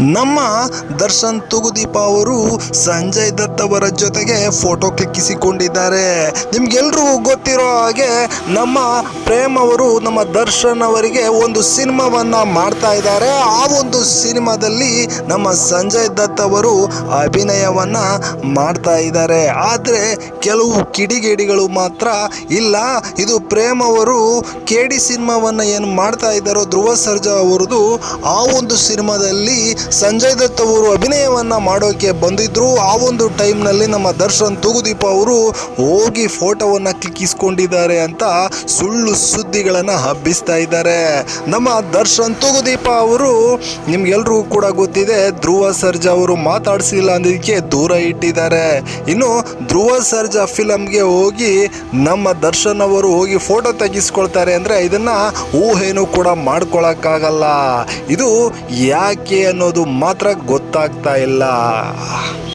ನಮ್ಮ ದರ್ಶನ್ ತುಗುದೀಪ ಅವರು ಸಂಜಯ್ ದತ್ ಅವರ ಜೊತೆಗೆ ಫೋಟೋ ಕ್ಲಿಕ್ಕಿಸಿಕೊಂಡಿದ್ದಾರೆ. ನಿಮ್ಗೆಲ್ರಿಗೂ ಗೊತ್ತಿರೋ ಹಾಗೆ ನಮ್ಮ ಪ್ರೇಮ್ ಅವರು ನಮ್ಮ ದರ್ಶನ್ ಅವರಿಗೆ ಒಂದು ಸಿನಿಮಾವನ್ನ ಮಾಡ್ತಾ ಇದ್ದಾರೆ. ಆ ಒಂದು ಸಿನಿಮಾದಲ್ಲಿ ನಮ್ಮ ಸಂಜಯ್ ದತ್ ಅವರು ಅಭಿನಯವನ್ನ ಮಾಡ್ತಾ ಇದ್ದಾರೆ. ಆದರೆ ಕೆಲವು ಕಿಡಿಗೇಡಿಗಳು ಮಾತ್ರ ಇಲ್ಲ. ಇದು ಪ್ರೇಮ್ ಅವರು ಕೇಡಿ ಸಿನಿಮಾವನ್ನ ಏನು ಮಾಡ್ತಾ ಇದ್ದಾರೋ ಧ್ರುವ ಸರ್ಜಾ ಅವರದು ಆ ಒಂದು ಸಿನಿಮಾದಲ್ಲಿ ಸಂಜಯ್ ದತ್ ಅವರು ಅಭಿನಯವನ್ನ ಮಾಡೋಕೆ ಬಂದಿದ್ರು. ಆ ಒಂದು ಟೈಮ್ನಲ್ಲಿ ನಮ್ಮ ದರ್ಶನ್ ತೂಗುದೀಪ ಅವರು ಹೋಗಿ ಫೋಟೋವನ್ನ ಕ್ಲಿಕ್ಕಿಸ್ಕೊಂಡಿದ್ದಾರೆ ಅಂತ ಸುಳ್ಳು ಸುದ್ದಿಗಳನ್ನು ಹಬ್ಬಿಸ್ತಾ ಇದ್ದಾರೆ. ನಮ್ಮ ದರ್ಶನ್ ತೂಗುದೀಪ ಅವರು ನಿಮ್ಗೆಲ್ರಿಗೂ ಕೂಡ ಗೊತ್ತಿದೆ, ಧ್ರುವ ಸರ್ಜಾ ಅವರು ಮಾತಾಡಿಸಿಲ್ಲ ಅನ್ನೋದಕ್ಕೆ ದೂರ ಇಟ್ಟಿದ್ದಾರೆ. ಇನ್ನು ಧ್ರುವ ಸರ್ಜಾ ಫಿಲಮ್ಗೆ ಹೋಗಿ ನಮ್ಮ ದರ್ಶನ್ ಅವರು ಹೋಗಿ ಫೋಟೋ ತೆಗೆಸ್ಕೊಳ್ತಾರೆ ಅಂದರೆ ಇದನ್ನ ಊಹೆನೂ ಕೂಡ ಮಾಡ್ಕೊಳಕ್ಕಾಗಲ್ಲ. ಇದು ಯಾಕೆ ಅನ್ನೋದು ಮಾತ್ರ ಗೊತ್ತಾಗ್ತಾ ಇಲ್ಲ.